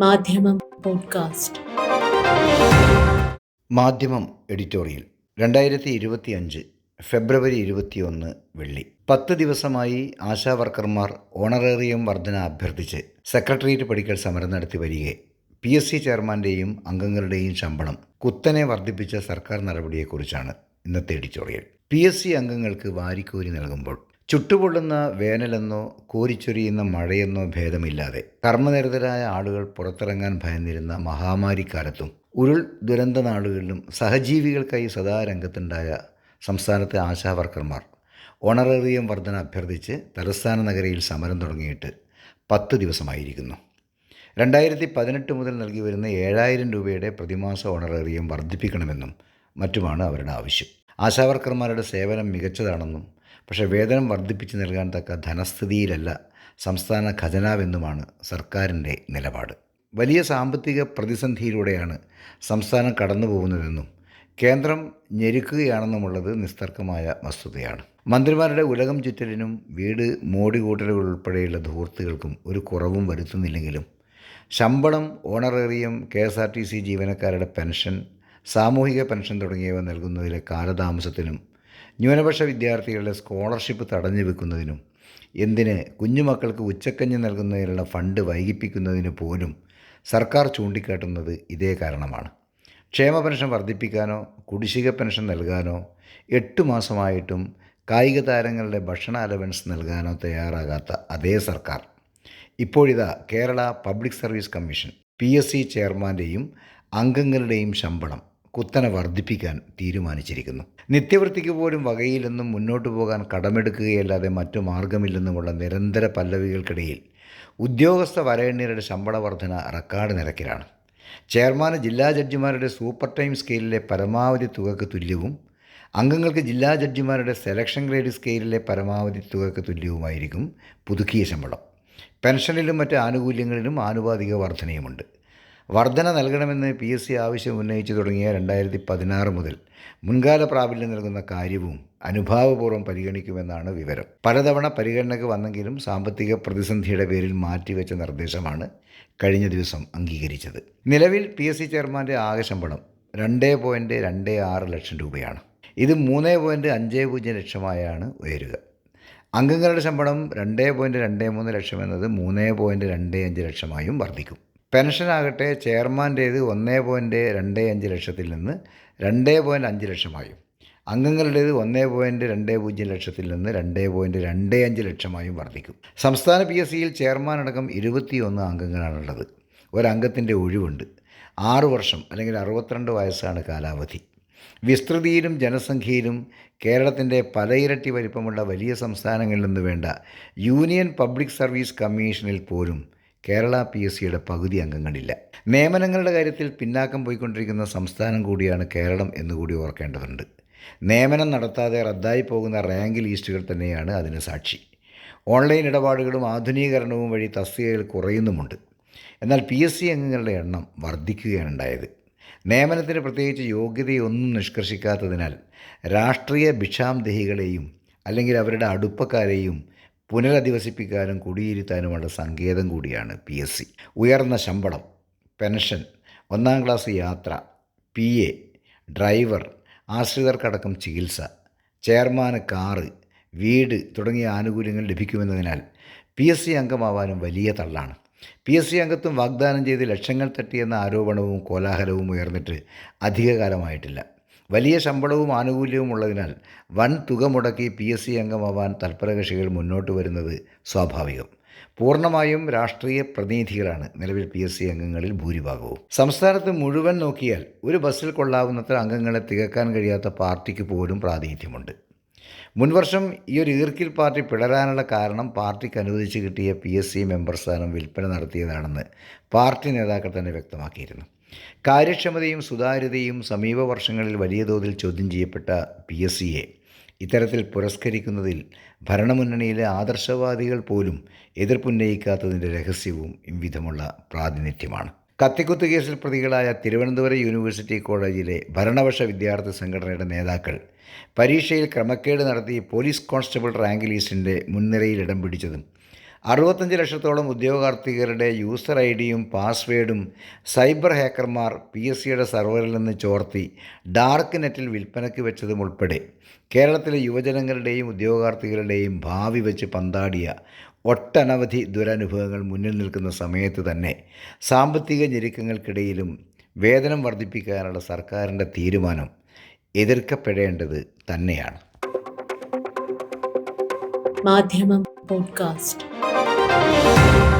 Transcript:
മാധ്യമം പോഡ്കാസ്റ്റ്. മാധ്യമം എഡിറ്റോറിയൽ. രണ്ടായിരത്തി ഇരുപത്തി അഞ്ച് ഫെബ്രുവരി ഇരുപത്തിയൊന്ന് വെള്ളി. പത്ത് ദിവസമായി ആശാ വർക്കർമാർ ഓണറേറിയം വർധന അഭ്യർത്ഥിച്ച് സെക്രട്ടേറിയറ്റ് പഠിക്കൽ സമരം നടത്തി വരികെ. പി എസ് സി ചെയർമാന്റെയും അംഗങ്ങളുടെയും ശമ്പളം കുത്തനെ വർദ്ധിപ്പിച്ച സർക്കാർ നടപടിയെക്കുറിച്ചാണ് ഇന്നത്തെ എഡിറ്റോറിയൽ. പി എസ് സി അംഗങ്ങൾക്ക് വാരിക്കോരി നൽകുമ്പോൾ ചുട്ടുപൊള്ളുന്ന വേനലെന്നോ കോരിച്ചൊരിയുന്ന മഴയെന്നോ ഭേദമില്ലാതെ കർമ്മനിരതരായ ആളുകൾ പുറത്തിറങ്ങാൻ ഭയന്നിരുന്ന മഹാമാരിക്കാലത്തും ഉരുൾ ദുരന്ത നാടുകളിലും സഹജീവികൾക്കായി സദാ രംഗത്തുണ്ടായ സംസ്ഥാനത്തെ ആശാവർക്കർമാർ ഓണറേറിയം വർധന അഭ്യർത്ഥിച്ച് തലസ്ഥാന നഗരിയിൽ സമരം തുടങ്ങിയിട്ട് പത്ത് ദിവസമായിരിക്കുന്നു. രണ്ടായിരത്തി പതിനെട്ട് മുതൽ നൽകി വരുന്ന ഏഴായിരം രൂപയുടെ പ്രതിമാസ ഓണറേറിയം വർദ്ധിപ്പിക്കണമെന്നും മറ്റുമാണ് അവരുടെ ആവശ്യം. ആശാവർക്കർമാരുടെ സേവനം മികച്ചതാണെന്നും പക്ഷേ വേതനം വർദ്ധിപ്പിച്ച് നൽകാൻ തക്ക ധനസ്ഥിതിയിലല്ല സംസ്ഥാന ഖജനാവെന്നുമാണ് സർക്കാരിന്റെ നിലപാട്. വലിയ സാമ്പത്തിക പ്രതിസന്ധിയിലൂടെയാണ് സംസ്ഥാനം കടന്നു പോകുന്നതെന്നും കേന്ദ്രം ഞെരുക്കുകയാണെന്നുമുള്ളത് നിസ്തർക്കമായ വസ്തുതയാണ്. മന്ത്രിമാരുടെ ഉലകം ചുറ്റലിനും വീട് മോടി കൂട്ടലുകൾ ഉൾപ്പെടെയുള്ള ധൂർത്തുകൾക്കും ഒരു കുറവും വരുത്തുന്നില്ലെങ്കിലും ശമ്പളം honorarium K S R T C ജീവനക്കാരുടെ പെൻഷൻ സാമൂഹിക പെൻഷൻ തുടങ്ങിയവ നൽകുന്നതിലെ കാലതാമസത്തിനും ന്യൂനപക്ഷ വിദ്യാർത്ഥികളുടെ സ്കോളർഷിപ്പ് തടഞ്ഞു വെക്കുന്നതിനും എന്തിന് കുഞ്ഞുമക്കൾക്ക് ഉച്ചക്കഞ്ഞ് നൽകുന്നതിനുള്ള ഫണ്ട് വൈകിപ്പിക്കുന്നതിന് പോലും സർക്കാർ ചൂണ്ടിക്കാട്ടുന്നത് ഇതേ കാരണമാണ്. ക്ഷേമ പെൻഷൻ വർദ്ധിപ്പിക്കാനോ കുടിശ്ശിക പെൻഷൻ നൽകാനോ എട്ട് മാസമായിട്ടും കായിക താരങ്ങളുടെ ഭക്ഷണ അലവൻസ് നൽകാനോ തയ്യാറാകാത്ത അതേ സർക്കാർ. ഇപ്പോഴിതാ Kerala public service commission P S C ചെയർമാന്റെയും അംഗങ്ങളുടെയും ശമ്പളം കുത്തനെ വർദ്ധിപ്പിക്കാൻ തീരുമാനിച്ചിരിക്കുന്നു. നിത്യവൃത്തിക്ക് പോലും വകയില്ലെന്നും മുന്നോട്ടു പോകാൻ കടമെടുക്കുകയല്ലാതെ മറ്റു മാർഗമില്ലെന്നുമുള്ള നിരന്തര പല്ലവികൾക്കിടയിൽ ഉദ്യോഗസ്ഥ വരേണ്യരുടെ ശമ്പള വർധന റെക്കോർഡ് നിരക്കിലാണ്. ചെയർമാൻ ജില്ലാ ജഡ്ജിമാരുടെ സൂപ്പർ ടൈം സ്കെയിലിലെ പരമാവധി തുകക്ക് തുല്യവും അംഗങ്ങൾക്ക് ജില്ലാ ജഡ്ജിമാരുടെ സെലക്ഷൻ ഗ്രേഡ് സ്കെയിലിലെ പരമാവധി തുകക്ക് തുല്യവുമായിരിക്കും പുതുക്കിയ ശമ്പളം. പെൻഷനിലും മറ്റ് ആനുകൂല്യങ്ങളിലും ആനുപാതിക വർധനയുമുണ്ട്. വർധന നൽകണമെന്ന് പി എസ് സി ആവശ്യം ഉന്നയിച്ചു തുടങ്ങിയ രണ്ടായിരത്തി പതിനാറ് മുതൽ മുൻകാല പ്രാബല്യം നൽകുന്ന കാര്യവും അനുഭാവപൂർവം പരിഗണിക്കുമെന്നാണ് വിവരം. പലതവണ പരിഗണനയ്ക്ക് വന്നെങ്കിലും സാമ്പത്തിക പ്രതിസന്ധിയുടെ പേരിൽ മാറ്റിവെച്ച നിർദ്ദേശമാണ് കഴിഞ്ഞ ദിവസം അംഗീകരിച്ചത്. നിലവിൽ പി എസ് സി ചെയർമാന്റെ ആകെ ശമ്പളം രണ്ട് പോയിന്റ് രണ്ട് ആറ് ലക്ഷം രൂപയാണ്. ഇത് മൂന്ന് പോയിന്റ് അഞ്ച് പൂജ്യം ലക്ഷമായാണ് ഉയരുക. അംഗങ്ങളുടെ ശമ്പളം രണ്ട് പോയിന്റ് രണ്ട് മൂന്ന് ലക്ഷം എന്നത് മൂന്ന് പോയിന്റ് രണ്ട് അഞ്ച് ലക്ഷമായും വർദ്ധിക്കും. പെൻഷനാകട്ടെ ചെയർമാന്റേത് ഒന്ന് പോയിന്റ് രണ്ട് അഞ്ച് ലക്ഷത്തിൽ നിന്ന് രണ്ട് പോയിന്റ് അഞ്ച് ലക്ഷമായും അംഗങ്ങളുടേത് ഒന്ന് പോയിന്റ് രണ്ട് പൂജ്യം ലക്ഷത്തിൽ നിന്ന് രണ്ട് പോയിന്റ് രണ്ട് അഞ്ച് ലക്ഷമായും വർദ്ധിക്കും. സംസ്ഥാന പി എസ് സിയിൽ ചെയർമാൻ അടക്കം ഇരുപത്തിയൊന്ന് അംഗങ്ങളാണുള്ളത്. ഒരംഗത്തിന്റെ ഒഴിവുണ്ട്. ആറ് വർഷം അല്ലെങ്കിൽ അറുപത്തിരണ്ട് വയസ്സാണ് കാലാവധി. വിസ്തൃതിയിലും ജനസംഖ്യയിലും കേരളത്തിന്റെ പലയിരട്ടി വലിപ്പമുള്ള വലിയ സംസ്ഥാനങ്ങളിൽ നിന്ന് വേണ്ട യൂണിയൻ പബ്ലിക് സർവീസ് കമ്മീഷനിൽ പോലും കേരള പി എസ് സിയുടെ പകുതി അംഗങ്ങളില്ല. നിയമനങ്ങളുടെ കാര്യത്തിൽ പിന്നാക്കം പോയിക്കൊണ്ടിരിക്കുന്ന സംസ്ഥാനം കൂടിയാണ് കേരളം എന്നുകൂടി ഓർക്കേണ്ടതുണ്ട്. നിയമനം നടത്താതെ റദ്ദായി പോകുന്ന റാങ്ക് ലിസ്റ്റുകൾ തന്നെയാണ് അതിന് സാക്ഷി. ഓൺലൈൻ ഇടപാടുകളും ആധുനീകരണവും വഴി തസ്തികകൾ കുറയുന്നുമുണ്ട്. എന്നാൽ പി എസ് സി അംഗങ്ങളുടെ എണ്ണം വർദ്ധിക്കുകയാണ് ഉണ്ടായത്. നിയമനത്തിന് പ്രത്യേകിച്ച് യോഗ്യതയൊന്നും നിഷ്കർഷിക്കാത്തതിനാൽ രാഷ്ട്രീയ ഭിക്ഷാംദേഹികളെയും അല്ലെങ്കിൽ അവരുടെ അടുപ്പക്കാരെയും പുനരധിവസിപ്പിക്കാനും കുടിയിരുത്താനുമുള്ള സങ്കേതം കൂടിയാണ് പി എസ് സി. ഉയർന്ന ശമ്പളം പെൻഷൻ ഒന്നാം ക്ലാസ് യാത്ര പി എ ഡ്രൈവർ ആശ്രിതർക്കടക്കം ചികിത്സ ചെയർമാന് കാറ് വീട് തുടങ്ങിയ ആനുകൂല്യങ്ങൾ ലഭിക്കുമെന്നതിനാൽ പി എസ് സി അംഗമാവാനും വലിയ തള്ളാണ്. പി എസ് സി അംഗത്വം വാഗ്ദാനം ചെയ്ത് ലക്ഷങ്ങൾ തട്ടിയെന്ന ആരോപണവും കോലാഹലവും ഉയർന്നിട്ട് അധികകാലമായിട്ടില്ല. വലിയ ശമ്പളവും ആനുകൂല്യവും ഉള്ളതിനാൽ വൻ തുക മുടക്കി പി എസ് സി അംഗമാവാൻ തൽപരകക്ഷികൾ മുന്നോട്ട് വരുന്നത് സ്വാഭാവികം. പൂർണമായും രാഷ്ട്രീയ പ്രതിനിധികളാണ് നിലവിൽ പി എസ് സി അംഗങ്ങളിൽ ഭൂരിഭാഗവും. സംസ്ഥാനത്ത് മുഴുവൻ നോക്കിയാൽ ഒരു ബസ്സിൽ കൊള്ളാവുന്നത്ര അംഗങ്ങളെ തികക്കാൻ കഴിയാത്ത പാർട്ടിക്ക് പോലും പ്രാതിനിധ്യമുണ്ട്. മുൻവർഷം ഈ ഒരു ഈർക്കിൽ പാർട്ടി പിളരാനുള്ള കാരണം പാർട്ടിക്ക് അനുവദിച്ച് കിട്ടിയ പി എസ് സി മെമ്പർ സ്ഥാനം വിൽപ്പന നടത്തിയതാണെന്ന് പാർട്ടി നേതാക്കൾ തന്നെ വ്യക്തമാക്കിയിരുന്നു. കാര്യക്ഷമതയും സുതാര്യതയും സമീപ വർഷങ്ങളിൽ വലിയ തോതിൽ ചോദ്യം ചെയ്യപ്പെട്ട പി എസ് സിയെ ഇത്തരത്തിൽ പുരസ്കരിക്കുന്നതിൽ ഭരണമുന്നണിയിലെ ആദർശവാദികൾ പോലും എതിർപ്പുന്നയിക്കാത്തതിന്റെ രഹസ്യവും ഇവിധമുള്ള പ്രാതിനിധ്യമാണ്. കത്തിക്കുത്ത് കേസിൽ പ്രതികളായ തിരുവനന്തപുരം യൂണിവേഴ്സിറ്റി കോളേജിലെ ഭരണപക്ഷ വിദ്യാർത്ഥി സംഘടനയുടെ നേതാക്കൾ പരീക്ഷയിൽ ക്രമക്കേട് നടത്തി പോലീസ് കോൺസ്റ്റബിൾ റാങ്ക് ലിസ്റ്റിന്റെ മുൻനിരയിൽ ഇടം പിടിച്ചതും അറുപത്തഞ്ച് ലക്ഷത്തോളം ഉദ്യോഗാർത്ഥികളുടെ യൂസർ ഐ ഡിയും പാസ്വേഡും സൈബർ ഹാക്കർമാർ പി എസ് സിയുടെ സെർവറിൽ നിന്ന് ചോർത്തി ഡാർക്ക് നെറ്റിൽ വിൽപ്പനയ്ക്ക് വെച്ചതും ഉൾപ്പെടെ. കേരളത്തിലെ യുവജനങ്ങളുടെയും ഉദ്യോഗാർത്ഥികളുടെയും ഭാവി വെച്ച് പന്താടിയ ഒട്ടനവധി ദുരനുഭവങ്ങൾ മുന്നിൽ നിൽക്കുന്ന സമയത്ത് തന്നെ സാമ്പത്തിക ഞെരുക്കങ്ങൾക്കിടയിലും വേതനം വർദ്ധിപ്പിക്കാനുള്ള സർക്കാരിന്റെ തീരുമാനം എതിർക്കപ്പെടേണ്ടത് തന്നെയാണ്. മാധ്യമം പോഡ്കാസ്റ്റ് Música